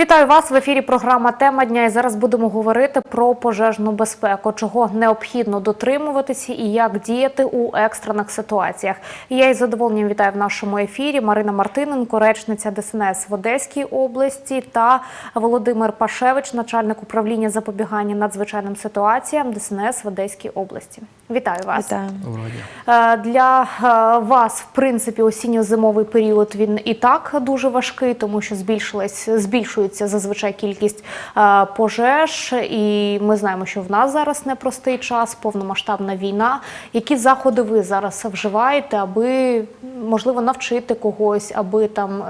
Вітаю вас в ефірі. Програма Тема дня. І зараз будемо говорити про пожежну безпеку, чого необхідно дотримуватися і як діяти у екстрених ситуаціях. Я із задоволенням вітаю в нашому ефірі Марина Мартиненко, речниця ДСНС в Одеській області, та Володимир Пашевич, начальник управління запобігання надзвичайним ситуаціям ДСНС в Одеській області. Вітаю вас. Вітаю. Е, Для е, вас, в принципі, осінньо-зимовий період він і так дуже важкий, тому що збільшилась збільшується зазвичай кількість е, пожеж, і ми знаємо, що в нас зараз непростий час, повномасштабна війна. Які заходи ви зараз вживаєте, аби можливо навчити когось, аби там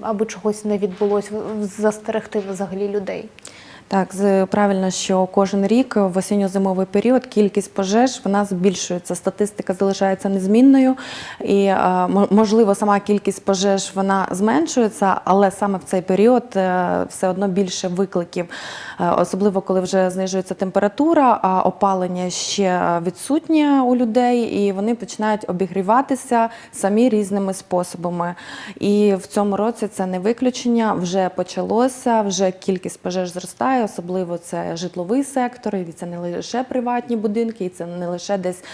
аби чогось не відбулось, в- застерегти взагалі людей? Так, правильно, що кожен рік в осінньо-зимовий період кількість пожеж вона збільшується. Статистика залишається незмінною, і е, можливо сама кількість пожеж вона зменшується, але саме в цей період е, все одно більше викликів, Е, особливо коли вже знижується температура, а опалення ще відсутнє у людей, і вони починають обігріватися самі різними способами. І в цьому році це не виключення. Вже почалося, вже кількість пожеж зростає, особливо це житловий сектор, і це не лише приватні будинки, і це не лише десь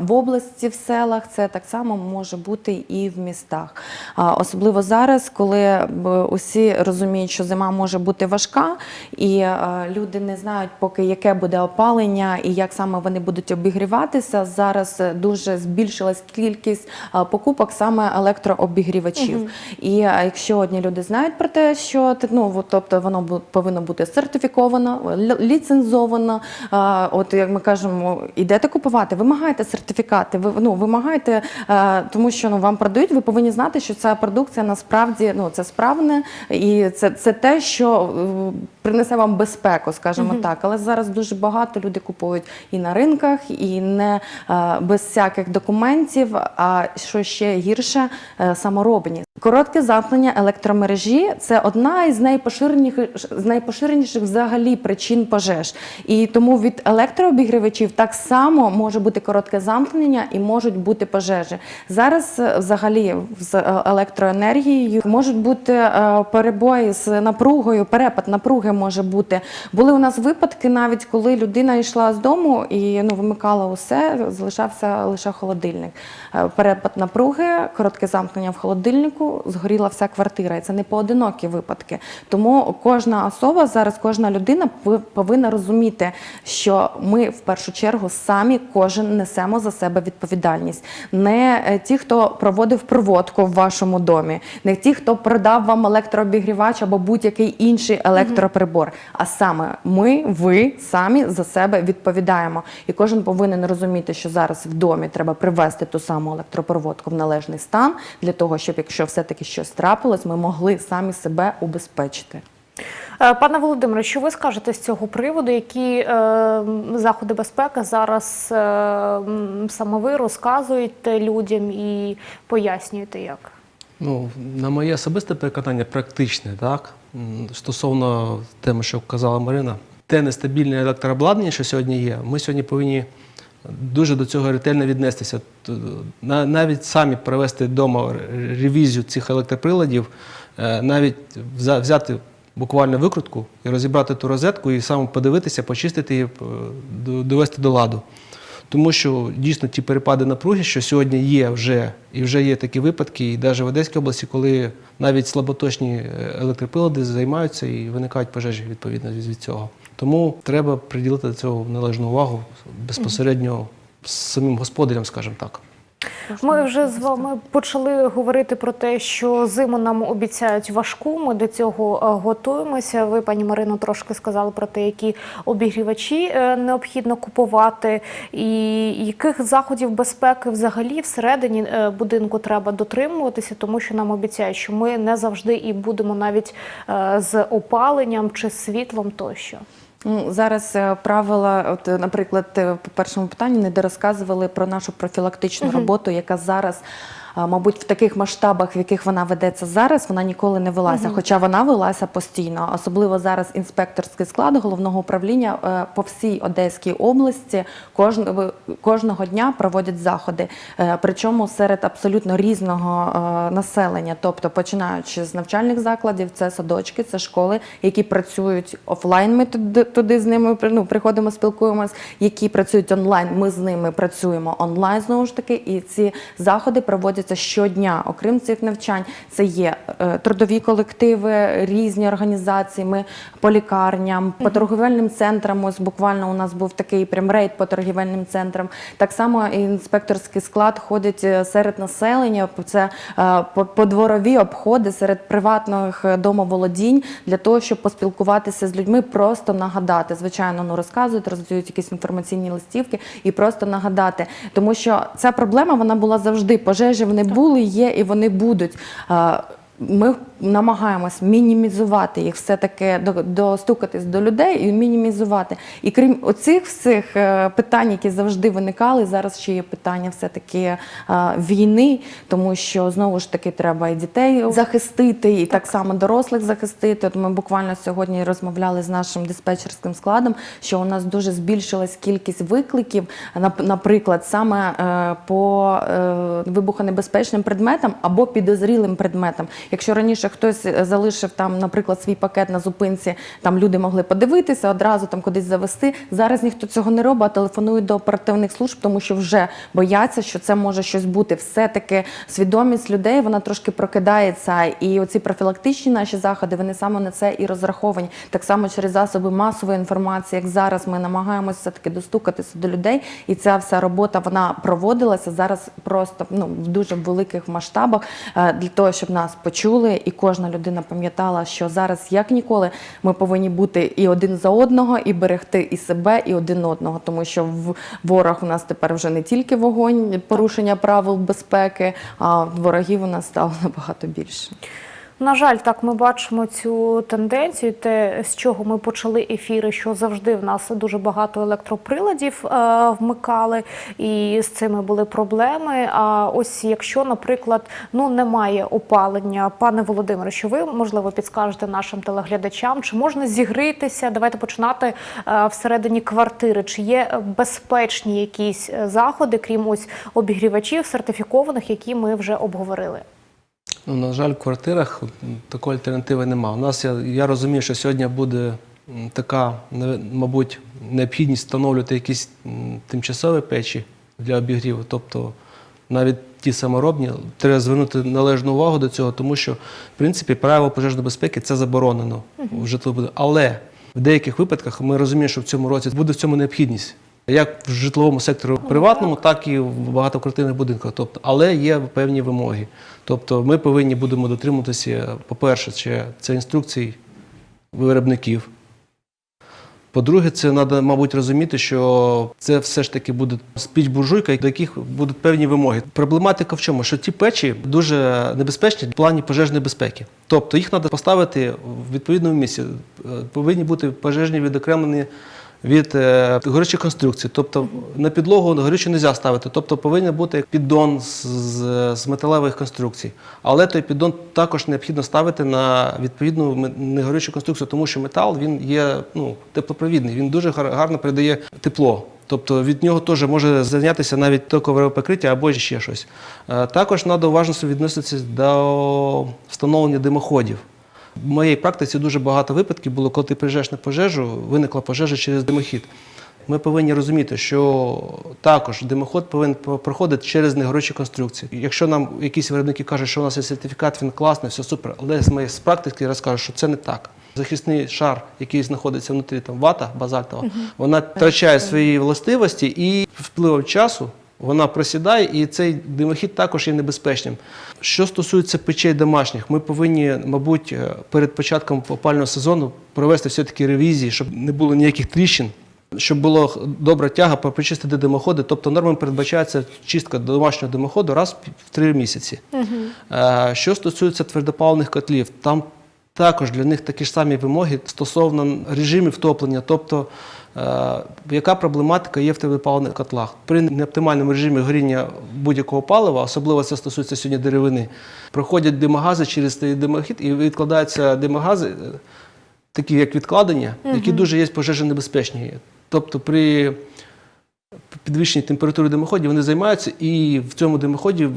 в області, в селах. Це так само може бути і в містах. Особливо зараз, коли усі розуміють, що зима може бути важка, і люди не знають, поки яке буде опалення і як саме вони будуть обігріватися. Зараз е, дуже збільшилась кількість покупок саме електрообігрівачів. І якщо одні люди знають про те, що ну тобто воно повинно бути сертифіковано, л- ліцензовано. От як ми кажемо, ідете купувати, вимагаєте сертифікати, ви ну вимагаєте, е, тому що ну вам продають, ви повинні знати, що ця продукція насправді ну це справне і це, це те, що е, принесе вам безпеку, скажімо так. Але зараз дуже багато люди купують і на ринках, і не е, без всяких документів. А що ще гірше, е, саморобні. Коротке замкнення електромережі це одна із найпоширеніших з найпоширеніших взагалі причин пожеж. І тому від електрообігрівачів так само може бути коротке замкнення і можуть бути пожежі. Зараз е, взагалі з електроенергією можуть бути перебої з напругою, перепад напруги може бути. Були у нас випадки, навіть коли людина йшла з дому і ну вимикала усе, залишався лише холодильник. Е, Перепад напруги, коротке замкнення в холодильнику, згоріла вся квартира. І це не поодинокі випадки. Тому кожна особа зараз, кожна людина повинна розуміти, що ми в першу чергу самі кожен несемо за себе відповідальність. Не е, ті, хто проводив проводку в вашому домі, не ті, хто продав вам електрообігрівач або будь-який інший електроприбор. А саме ми, ви самі за себе відповідаємо. І кожен повинен розуміти, що зараз в домі треба привести ту саму електропроводку в належний стан для того, щоб якщо все-таки щось трапилось, ми могли самі себе убезпечити. Е, Пане Володимире, що ви скажете з цього приводу? Які е, заходи безпеки зараз е, саме ви розказуєте людям і пояснюєте як? Ну, на моє особисте переконання, практичне, так, стосовно теми, що казала Марина, те нестабільне електрообладнання, що сьогодні є, ми сьогодні повинні дуже до цього ретельно віднестися. Навіть самі провести вдома ревізію цих електроприладів, е, навіть взяти буквально викрутку і розібрати ту розетку, і саме подивитися, почистити її, довести до ладу. Тому що дійсно ті перепади напруги, що сьогодні є вже, і вже є такі випадки, і навіть в Одеській області, коли навіть слаботочні електропилади електроприлади займаються і виникають пожежі відповідно від від цього. Тому треба приділити до цього належну увагу безпосередньо самим господарям, скажімо так. Ми вже з вами почали говорити про те, що зиму нам обіцяють важку. Ми до цього е, готуємося. Ви, пані Марино, трошки сказали про те, які обігрівачі е, необхідно купувати, і яких заходів безпеки взагалі всередині е, будинку треба дотримуватися, тому що нам обіцяють, що ми не завжди і будемо навіть з опаленням чи світлом тощо. Ну, зараз е, правила, от, е, наприклад, е, по першому питанню не розказували про нашу профілактичну роботу, яка зараз Мабуть, в таких масштабах, в яких вона ведеться зараз, вона ніколи не велася. Хоча вона велася постійно, особливо зараз інспекторський склад головного управління е, по всій Одеській області кожного, кожного дня проводять заходи. Е, Причому серед абсолютно різного е, населення, тобто починаючи з навчальних закладів, це садочки, це школи, які працюють офлайн. Ми туди, туди з ними ну, приходимо, спілкуємось, які працюють онлайн. Ми з ними працюємо онлайн знову ж таки, і ці заходи проводяться щодня. Окрім цих навчань, це є е, трудові колективи, різні організації. Ми по лікарням, по торговельним центрам. Ось буквально у нас був такий прям рейд по торгівельним центрам. Так само інспекторський склад ходить е, серед населення. Це е, по- подворові обходи серед приватних домоволодінь для того, щоб поспілкуватися з людьми, просто нагадати. Звичайно, ну розказують, роздають якісь інформаційні листівки і просто нагадати. Тому що ця проблема вона була завжди. Пожежі вони були, є і вони будуть. Ми намагаємось мінімізувати їх, все-таки до- достукатись до людей і мінімізувати. І крім оцих всіх е, питань, які завжди виникали, зараз ще є питання все-таки е, війни, тому що знову ж таки треба і дітей захистити, і так само дорослих захистити. От ми буквально сьогодні розмовляли з нашим диспетчерським складом, що у нас дуже збільшилась кількість викликів, нап- наприклад, саме е, по вибухонебезпечним предметам або підозрілим предметам. Якщо раніше хтось е, залишив там, наприклад, свій пакет на зупинці, там люди могли подивитися, одразу там кудись завести. Зараз ніхто цього не робить, а телефонують до оперативних служб, тому що вже бояться, що це може щось бути. Все-таки свідомість людей вона трошки прокидається. І оці профілактичні наші заходи вони саме на це і розраховані. Так само через засоби масової інформації, як зараз ми намагаємося все-таки достукатися до людей, і ця вся робота вона проводилася зараз просто ну в дуже великих масштабах е, для того, щоб нас почули, і кожна людина пам'ятала, що зараз як ніколи ми повинні бути і один за одного, і берегти і себе, і один одного, тому що в ворог у нас тепер вже не тільки вогонь, порушення правил безпеки, а ворогів у нас стало набагато більше. На жаль, так ми бачимо цю тенденцію, те, з чого ми почали ефіри, що завжди в нас дуже багато електроприладів е, вмикали, і з цими були проблеми. А ось якщо, наприклад, ну немає опалення, пане Володимире, що ви можливо підскажете нашим телеглядачам, чи можна зігрітися? Давайте починати е, всередині квартири. Чи є безпечні якісь е, заходи, крім ось обігрівачів сертифікованих, які ми вже обговорили? Ну, на жаль, в квартирах такої альтернативи немає. У нас я, я розумію, що сьогодні буде така, мабуть, необхідність встановлювати якісь тимчасові печі для обігріву. Тобто навіть ті саморобні, треба звернути належну увагу до цього, тому що, в принципі, правило пожежної безпеки це заборонено в житловому. Але в деяких випадках ми розуміємо, що в цьому році буде в цьому необхідність. Як в житловому секторі приватному, так і в багатоквартирних будинках. Тобто, але є певні вимоги. Тобто ми повинні будемо дотримуватися, по-перше, це, це інструкцій виробників. По-друге, це треба, мабуть, розуміти, що це все ж таки буде спіч-буржуйка, до яких будуть певні вимоги. Проблематика в чому? Що ті печі дуже небезпечні в плані пожежної безпеки. Тобто їх треба поставити в відповідному місці. Е, Повинні бути пожежні відокремлені від е, горючих конструкцій. Тобто на підлогу горючу не можна ставити. Тобто повинен бути піддон з, з, з металевих конструкцій. Але той піддон також необхідно ставити на відповідну негорючу конструкцію, тому що метал він є ну, теплопровідний, він дуже гар- гарно передає тепло. Тобто від нього теж може зайнятися навіть токове покриття або ще щось. Е, Також треба уважно відноситися до встановлення димоходів. В моїй практиці дуже багато випадків було, коли ти приїжджаєш на пожежу, виникла пожежа через димохід. Ми повинні розуміти, що також димоход повинен проходити через негорючі конструкції. Якщо нам якісь виробники кажуть, що у нас є сертифікат, він класний, все супер, але з моєї з практики розкажу, що це не так. Захисний шар, який знаходиться внутрі там вата базальтова, вона втрачає свої властивості і впливом часу вона просідає, і цей димохід також є небезпечним. Що стосується печей домашніх, ми повинні, мабуть, е, перед початком опального сезону провести все-таки ревізії, щоб не було ніяких тріщин. Щоб була добра тяга почистити димоходи, тобто нормами передбачається чистка домашнього димоходу раз в три місяці. Е, Що стосується твердопаливних котлів, там також для них такі ж самі вимоги стосовно режимів втоплення, тобто е, яка проблематика є в теплопаливних котлах. При неоптимальному режимі горіння будь-якого палива, особливо це стосується сьогодні деревини, проходять димогази через цей димохід і відкладаються димогази, е, такі як відкладення, які дуже є пожежонебезпечні. Тобто при підвищенні температури димоходів вони займаються, і в цьому димоході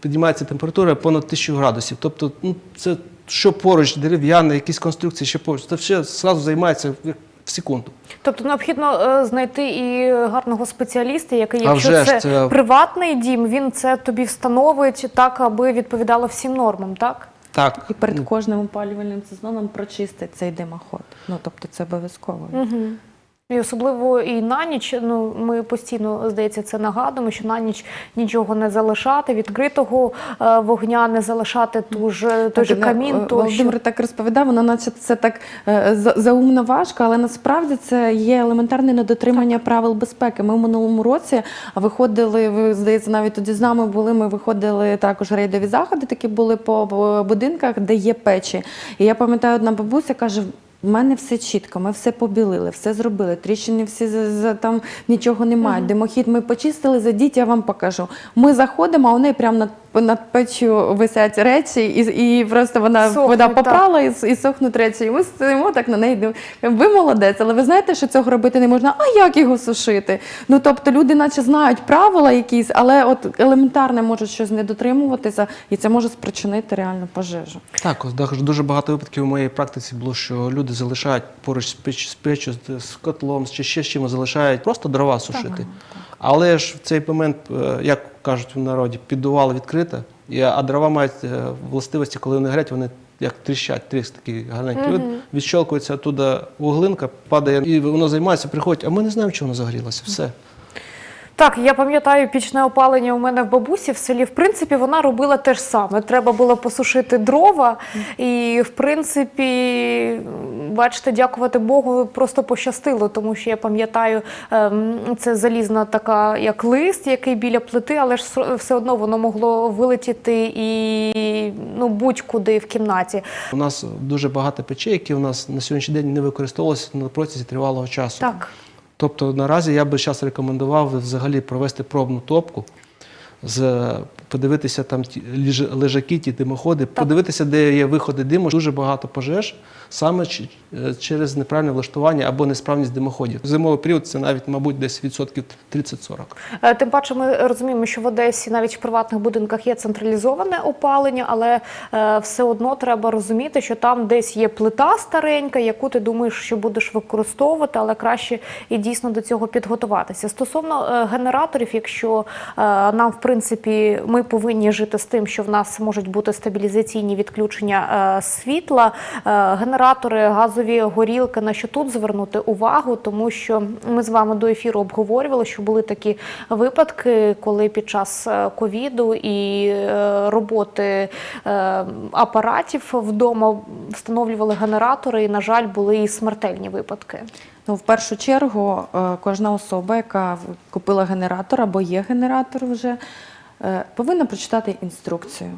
піднімається температура понад 1000 градусів. Тобто, ну, це що поруч, дерев'яне, якісь конструкції, що поруч, це все зразу займається в- секунду. Тобто необхідно е, знайти і гарного спеціаліста, який, якщо вже це, це- приватний дім, він це тобі встановить так, аби відповідало всім нормам, так? Так, І перед кожним опалювальним сезоном прочистить цей димоход. Ну тобто це обов'язково. Угу. І особливо і на ніч, ну ми постійно, здається, це нагадуємо, що на ніч нічого не залишати, відкритого е, вогня не залишати ту ж, той же Так, камін, е, тощо. Володимир так розповідав, воно наче це так е, заумно важко, але насправді це є елементарне недотримання правил безпеки. Ми в минулому році виходили, ви здається, навіть тоді з нами були. Ми виходили також рейдові заходи, такі були по будинках, де є печі. І я пам'ятаю, одна бабуся каже. У мене все чітко, ми все побілили, все зробили. Тріщини всі за, там нічого немає. Димохід ми почистили, зайдіть, я вам покажу. Ми заходимо, а вони прямо над, над печю висять речі, і, і просто вона Сохнуть, вода так. попрала і, і сохнуть речі. І ми стоїмо так на неї. дивимося. Ви молодець, але ви знаєте, що цього робити не можна. А як його сушити? Ну тобто люди, наче знають правила якісь, але от елементарне можуть щось не дотримуватися, і це може спричинити реальну пожежу. Так, дуже багато випадків у моїй практиці було, що люди залишають поруч з печ, з печю, з, з котлом, чи ще з чимось залишають просто дрова сушити. Але ж в цей момент, е, як кажуть в народі, піддувало відкрите, а дрова мають е, властивості, коли вони горять, вони як тріщать, тріс такий гарненький. От Відщолкується оттуда вуглинка, падає, і воно займається, приходить, а ми не знаємо, чого воно загорілося. Все. Так, я пам'ятаю пічне опалення у мене в бабусі в селі. В принципі, вона робила те ж саме. Треба було посушити дрова, і в принципі, бачите, дякувати Богу, просто пощастило, тому що я пам'ятаю, ем, це залізна така, як лист, який біля плити, але ж все одно воно могло вилетіти і ну будь-куди в кімнаті. У нас дуже багато печей, які у нас на сьогоднішній день не використовувалися на протязі тривалого часу. Так. Тобто наразі я би зараз рекомендував взагалі провести пробну топку, з, подивитися там ті ліж- лежаки, ті димоходи, подивитися, де є виходи диму. Дуже багато пожеж саме е, через неправильне влаштування або несправність димоходів. Зимовий період це навіть, мабуть, десь відсотків 30-40. Е, Тим паче, ми розуміємо, що в Одесі навіть в приватних будинках є централізоване опалення, але е, все одно треба розуміти, що там десь є плита старенька, яку ти думаєш, що будеш використовувати, але краще і дійсно до цього підготуватися. Стосовно генераторів, якщо нам в принципі ми повинні жити з тим, що в нас можуть бути стабілізаційні відключення світла, е, генератори, газові горілки, на що тут звернути увагу, тому що ми з вами до ефіру обговорювали, що були такі випадки, коли під час е, ковіду і е, роботи е, апаратів вдома встановлювали генератори, і, на жаль, були і смертельні випадки. Ну, в першу чергу, кожна особа, яка купила генератор або є генератор вже, повинна прочитати інструкцію.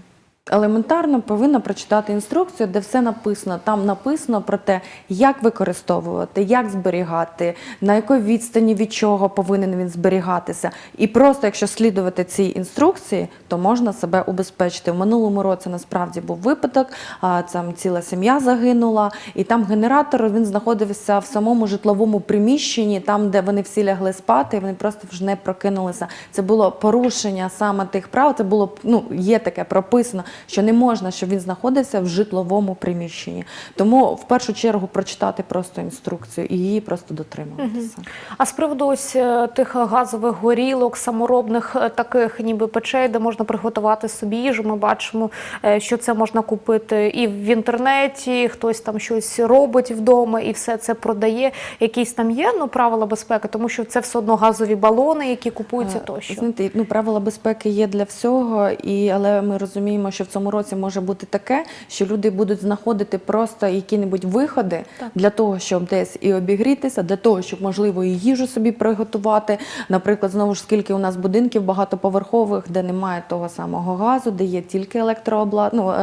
Елементарно повинна прочитати інструкцію, де все написано. Там написано про те, як використовувати, як зберігати, на якій відстані від чого повинен він зберігатися. І просто, якщо слідувати цій інструкції, то можна себе убезпечити. В минулому році насправді був випадок, а там ціла сім'я загинула, і там генератор він знаходився в самому житловому приміщенні, там, де вони всі лягли спати, і вони просто вже не прокинулися. Це було порушення саме тих прав. Це було ну є таке прописано, що не можна, щоб він знаходився в житловому приміщенні. Тому в першу чергу прочитати просто інструкцію і її просто дотримуватися. А з приводу ось е, тих газових горілок, саморобних е, таких ніби печей, де можна приготувати собі їжу, ми бачимо, е, що це можна купити і в інтернеті, хтось там щось робить вдома і все це продає. Якісь там є ну, правила безпеки, тому що це все одно газові балони, які купуються тощо. Знаєте, ну правила безпеки є для всього, і але ми розуміємо, що в цьому році може бути таке, що люди будуть знаходити просто які-небудь виходи Так. для того, щоб десь і обігрітися, для того, щоб можливо і їжу собі приготувати. Наприклад, знову ж скільки у нас будинків багатоповерхових, де немає того самого газу, де є тільки електрообла... ну, е,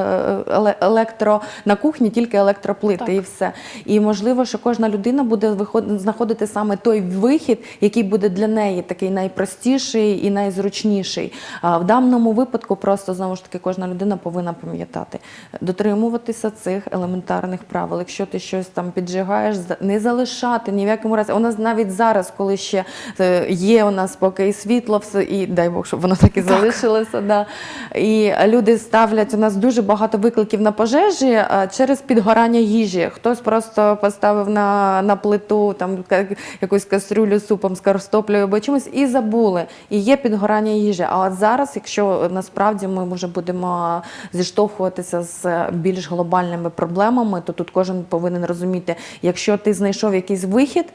е, електро на кухні, тільки електроплити Так. і все. І можливо, що кожна людина буде виход... знаходити саме той вихід, який буде для неї такий найпростіший і найзручніший. А в даному випадку просто знову ж таки кожна людина повинна пам'ятати, дотримуватися цих елементарних правил. Якщо ти щось там піджигаєш, не залишати ні в якому разі. У нас навіть зараз, коли ще е, є у нас поки і світло, все і дай Бог, щоб воно так і залишилося. Да. І люди ставлять у нас дуже багато викликів на пожежі е, через підгорання їжі. Хтось просто поставив на, на плиту там якусь кастрюлю з супом з картоплею або чимось і забули. І є підгорання їжі. А от зараз, якщо насправді ми вже будемо зіштовхуватися з більш глобальними проблемами, то тут кожен повинен розуміти, якщо ти знайшов якийсь вихід.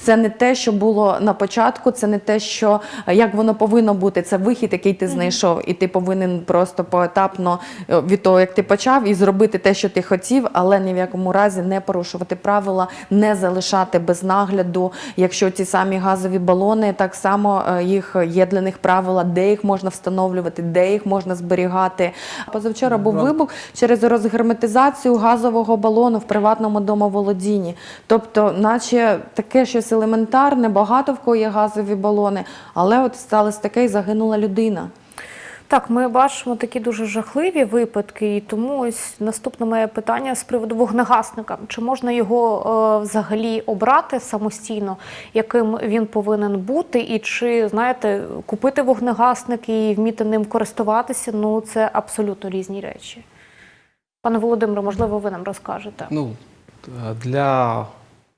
Це не те, що було на початку, це не те, що як воно повинно бути. Це вихід, який ти знайшов, і ти повинен просто поетапно е, від того, як ти почав, і зробити те, що ти хотів, але ні в якому разі не порушувати правила, не залишати без нагляду. Якщо ті самі газові балони, так само е, їх є для них правила, де їх можна встановлювати, де їх можна зберігати. Позавчора був вибух через розгерметизацію газового балону в приватному домоволодінні. Тобто, наче таке щось елементарне, багато в кого є газові балони, але от сталося таке і загинула людина. Так, ми бачимо такі дуже жахливі випадки, і тому ось наступне моє питання з приводу вогнегасника. Чи можна його е, взагалі обрати самостійно, яким він повинен бути, і чи знаєте, купити вогнегасник і вміти ним користуватися? Ну це абсолютно різні речі. Пане Володимире, можливо, ви нам розкажете. Ну, е, для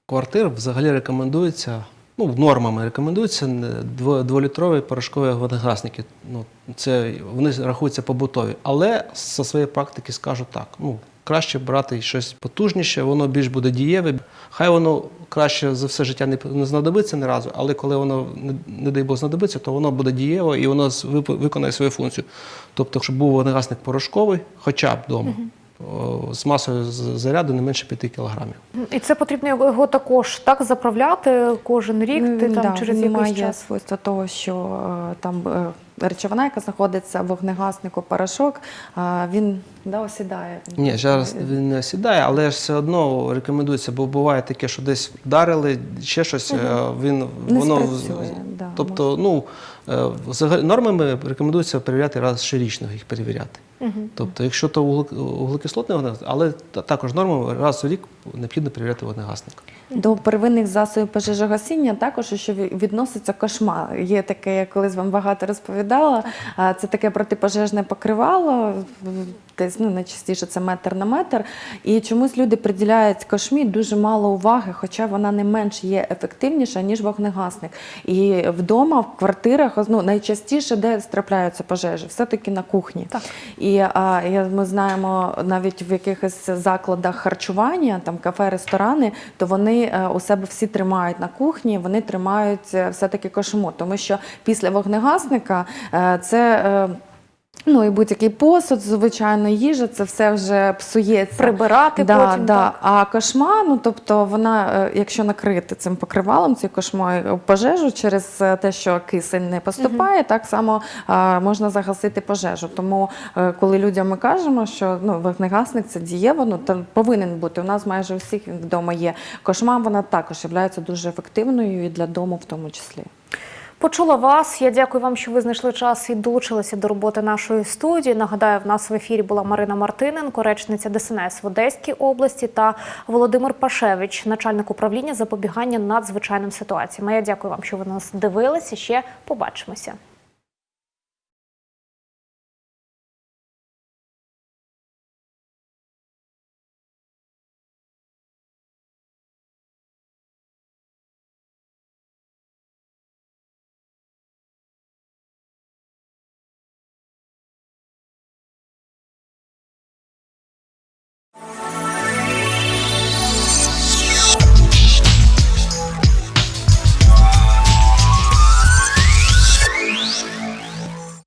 квартир взагалі рекомендується, ну, нормами рекомендуються не- дволітрові порошкові вогнегасники. Ну, це, вони рахуються побутові. Але зі своєї практики скажу так. Ну, краще брати щось потужніше, воно більш буде дієве. Хай воно краще за все життя не, знадобиться ні разу, але коли воно, не, дай Бог, знадобиться, то воно буде дієво і воно виконає свою функцію. Тобто, щоб був вогнегасник порошковий, хоча б вдома, з масою заряду не менше 5 кілограмів. І це потрібно його також так заправляти кожен рік, Ну, ти там да, через якийсь час. свойство того, що е, там е, речовина, яка знаходиться в вогнегаснику, порошок, е, він да, осідає. Ні, зараз він не сідає, але ж все одно рекомендується, бо буває таке, що десь вдарили, ще щось, е, він Не воно спрацює, да, тобто, ну е, взагалі нормами рекомендується перевіряти раз щорічно їх перевіряти. Тобто, якщо то вуглек- вуглекислотний вогнегасник, але також нормами раз у рік необхідно перевіряти вогнегасник. До первинних засобів пожежогасіння також, що відноситься кошма. Є таке, я колись вам багато розповідала. Це таке протипожежне покривало, десь ну, найчастіше це метр на метр. І чомусь люди приділяють кошмі дуже мало уваги, хоча вона не менш є ефективніша, ніж вогнегасник. І вдома, в квартирах, ну, найчастіше, де трапляються пожежі, все-таки на кухні. Так. І а, ми знаємо навіть в якихось закладах харчування, там кафе, ресторани, то вони е, у себе всі тримають на кухні, вони тримають е, все-таки кошму, тому що після вогнегасника е, це. Е, Ну і будь-який посуд, звичайно, їжа, це все вже псується. Прибирати да, потім, Да. так. А кошма, ну тобто вона, е, якщо накрити цим покривалом, цією кошмою пожежу через е, те, що кисень не поступає, так само е, можна загасити пожежу. Тому, е, коли людям ми кажемо, що ну, вогнегасник це дієво, ну то повинен бути. У нас майже у всіх вдома є кошма, вона також є дуже ефективною і для дому в тому числі. Почула вас. Я дякую вам, що ви знайшли час і долучилися до роботи нашої студії. Нагадаю, в нас в ефірі була Марина Мартиненко, речниця ДСНС в Одеській області, та Володимир Пашевич, начальник управління запобігання надзвичайним ситуаціям. Я дякую вам, що ви нас дивилися. Ще побачимося.